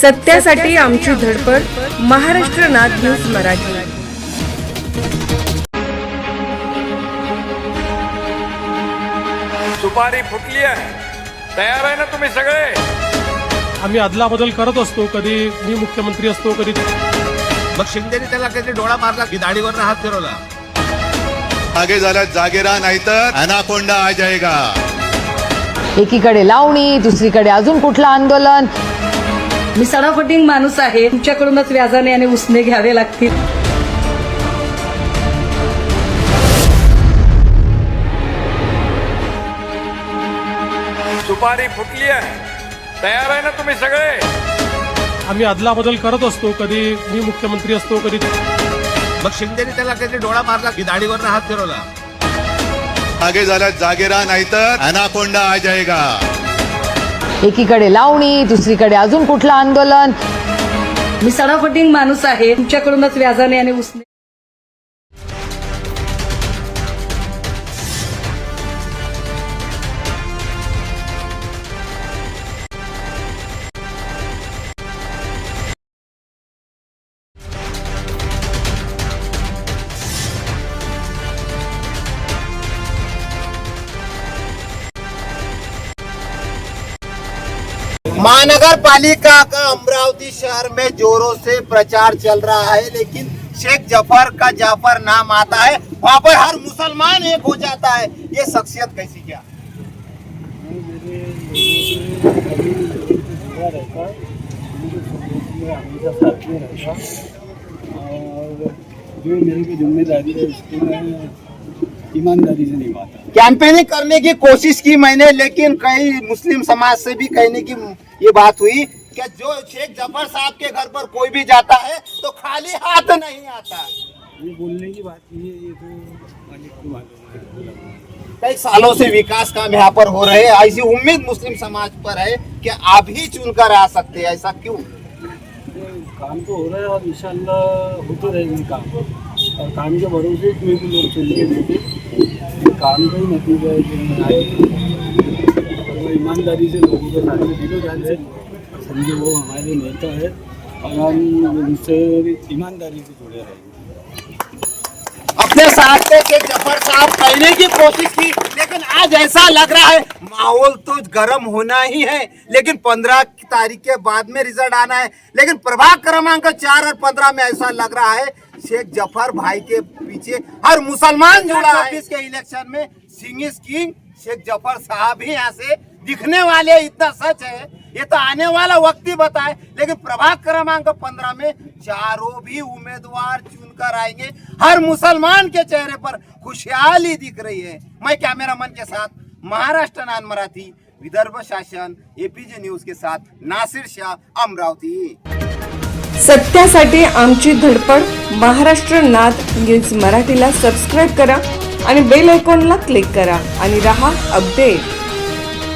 सत्यासाठी आमची धडपड महाराष्ट्र नाद न्यूज मराठी. सुपारी फुटली आहे. तयार आहे ना तुम्ही सगळे? आम्ही अदलाबदल करत असतो कधी मी मुख्यमंत्री असतो कधी मग शिंदेने त्याला कधी डोळा मारला की दाढीवर हात फिरवला? आगे झाला जागे राहा नाहीतर अनाकोंडा आ जाएगा एकीकडे लावणी दुसरीकडे अजून कुठलं आंदोलन? मी सडाफटिंग माणूस आहे. तुमच्याकडूनच व्याजाने आणि उसने घ्यावे लागतील. सुपारी फुटली आहे तयार आहे ना तुम्ही सगळे? आम्ही अदलाबदल करत असतो. कधी मी मुख्यमंत्री असतो कधी मग शिंदेने त्याला कधी डोळा मारला की दाढीवर हात फिरवला. आगे झाला जागे राहा नाहीतर अनाकोंडा आ जाएगा एकीकडे लावणी दुसरीकडे अजून कुठलं आंदोलन? मी सडाफटिंग माणूस आहे. तुमच्याकडूनच व्याजाने आणि उसने महानगर पालिका का अमरावती शहर में जोरों से प्रचार चल रहा है, लेकिन शेख ज़फ़र का जाफ़र नाम आता है। वहाँ पर हर मुसलमान एक हो जाता है। ये शख्सियत कैसी क्या? जो मेरी ज़िम्मेदारी है, उसको मैं ईमानदारी से निभाता हूँ। कैंपेनिंग करने की कोशिश की मैंने लेकिन कई मुस्लिम समाज से भी कहने की ये बात हुई कि जो शेख ज़फ़र साहब के घर पर कोई भी जाता है तो खाली हाथ नहीं आता। ये बोलने की बात नहीं है ये तो है। कई सालों से विकास काम यहाँ पर हो रहे हैं ऐसी उम्मीद मुस्लिम समाज पर है कि आप ही चुनकर आ सकते हैं ऐसा क्यों? काम तो हो रहा है और इंशाल्लाह होते रहेंगे काम। और काम के भरोसे भी लोग चल के देते काम का ही नतीजा है कि वो ईमानदारी से लोगों के साथ में दिलो जान से समझे वो हमारे नेता है और हम उनसे ईमानदारी से जुड़े रहेंगे अपने साथ कि ज़फ़र साहब कहने की कोशिश की, लेकिन आज ऐसा लग रहा है माहौल तो गर्म होना ही है, लेकिन पंद्रह तारीख के बाद में रिज़ल्ट आना है। लेकिन प्रभाग क्रमांक चार और पंद्रह में ऐसा लग रहा है शेख ज़फ़र भाई के पीछे हर मुसलमान जुड़ा है। के इलेक्शन में इज़ किंग शेख ज़फ़र साहब ही यहाँ से दिखने वाले इतना सच है। ये तो आने वाला वक्त ही बताए। लेकिन प्रभाग क्रमांक पंद्रह में चारों भी उम्मीदवार चुनकर आएँगे। हर मुसलमान के चेहरे पर खुशहाली दिख रही है। मैं कैमरामैन के साथ महाराष्ट्र नान मराठी विदर्भ शासन एपीजे न्यूज़ के साथ नासिर शाह अमरावती। सत्यासाठी आमची धडपड महाराष्ट्र नाद न्यूज मराठीला सबस्क्राईब करा आणि बेल आयकॉनला क्लिक करा आणि रहा अपडेट.